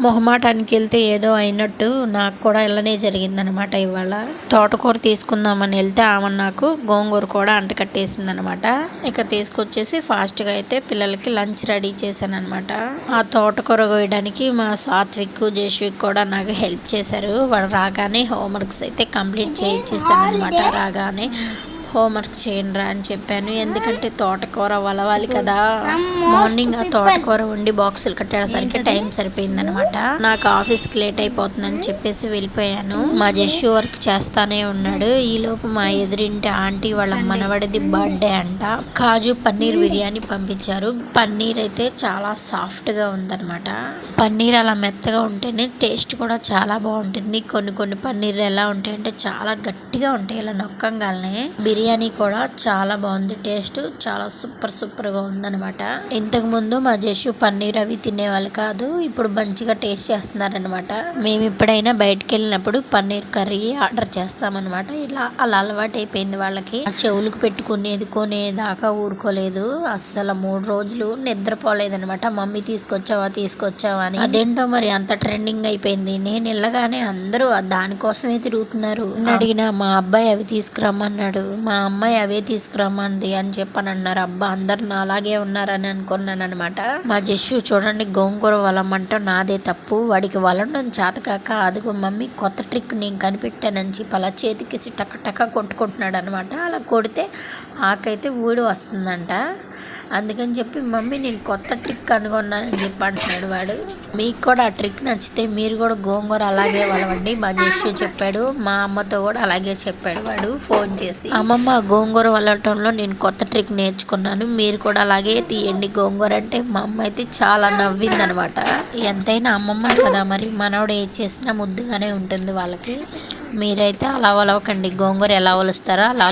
మొహమాటానికి వెళ్తే ఏదో అయినట్టు నాకు కూడా ఇలానే జరిగిందనమాట ఇవాళ. తోటకూర తీసుకుందామని వెళ్తే ఆమె నాకు గోంగూర కూడా అంటకట్టేసింది అనమాట ఇక తీసుకొచ్చేసి ఫాస్ట్గా అయితే పిల్లలకి లంచ్ రెడీ చేశానమాట అనమాట ఆ తోటకూర కోయడానికి మా సాత్విక్ జేష్విక్ కూడా నాకు హెల్ప్ చేశారు. వాళ్ళు రాగానే హోంవర్క్స్ అయితే కంప్లీట్ చేయించేసాను అనమాట రాగానే హోంవర్క్ చేయండిరా అని చెప్పాను. ఎందుకంటే తోటకూర వలవాలి కదా. మార్నింగ్ ఆ తోటకూర వండి బాక్సులు కట్టేసరికి టైం సరిపోయిందనమాట నాకు ఆఫీస్కి లేట్ అయిపోతుందని చెప్పేసి వెళ్ళిపోయాను. మా జస్సు వర్క్ చేస్తానే ఉన్నాడు. ఈ లోపు మా ఎదురింటి ఆంటీ వాళ్ళ మనవడిది బర్త్డే అంట. కాజు పన్నీర్ బిర్యానీ పంపించారు. పన్నీర్ అయితే చాలా సాఫ్ట్గా ఉందన్నమాట. పన్నీర్ అలా మెత్తగా ఉంటేనే టేస్ట్ కూడా చాలా బాగుంటుంది. కొన్ని కొన్ని పన్నీర్లు ఎలా ఉంటాయంటే చాలా గట్టిగా ఉంటాయి. ఇలా నొక్కంగానే బిర్యానీ కూడా చాలా బాగుంది. టేస్ట్ చాలా సూపర్ సూపర్గా ఉందన్నమాట. ఇంతకు ముందు మా జస్సు పన్నీర్ అవి తినేవాళ్ళు కాదు. ఇప్పుడు మంచిగా టేస్ట్ చేస్తున్నారనమాట మేము ఎప్పుడైనా బయటకు వెళ్ళినప్పుడు పన్నీర్ కర్రీ ఆర్డర్ చేస్తామన్నమాట. ఇలా అలా అలవాటు అయిపోయింది వాళ్ళకి. చెవులకు పెట్టుకునేది కొనేదాకా ఊరుకోలేదు. అస్సలు మూడు రోజులు నిద్రపోలేదన్నమాట. మమ్మీ తీసుకొచ్చావా తీసుకొచ్చావా అని. అదేంటో మరి అంత ట్రెండింగ్ అయిపోయింది. నేను వెళ్ళగానే అందరూ దానికోసమే తిరుగుతున్నారు. అడిగిన మా అబ్బాయి అవి తీసుకురమ్మన్నాడు. మా మా అమ్మాయి అవే తీసుకురమ్మంది అని చెప్పని అన్నారు అబ్బా అందరు నా అలాగే ఉన్నారని అనుకున్నాను అనమాట మా జస్సు చూడండి గోంగూర వలమంటే నాదే తప్పు. వాడికి వలడం చేతకాక అదిగో మమ్మీ కొత్త ట్రిక్ నేను కనిపెట్టానని చెప్పి అలా చేతికేసి టక టక కొట్టుకుంటున్నాడు అనమాట అలా కొడితే ఆకైతే ఊడి వస్తుందంట. అందుకని చెప్పి మమ్మీ నేను కొత్త ట్రిక్ కనుగొన్నానని చెప్పి అంటున్నాడు వాడు. మీకు కూడా ఆ ట్రిక్ నచ్చితే మీరు కూడా గోంగూర అలాగే వలవండి మా జస్సు చెప్పాడు మా అమ్మతో కూడా అలాగే చెప్పాడు వాడు ఫోన్ చేసి. అమ్మ అమ్మమ్మ గోంగూర వలటంలో నేను కొత్త ట్రిక్ నేర్చుకున్నాను. మీరు కూడా అలాగే తీయండి. గోంగూర అంటే మా అమ్మ అయితే చాలా నవ్వింది అనమాట ఎంతైనా అమ్మమ్మ కదా మరి. మనవడు ఏది చేసినా ముద్దుగానే ఉంటుంది వాళ్ళకి. మీరైతే అలా వలవకండి. గోంగూర ఎలా వలుస్తారో అలా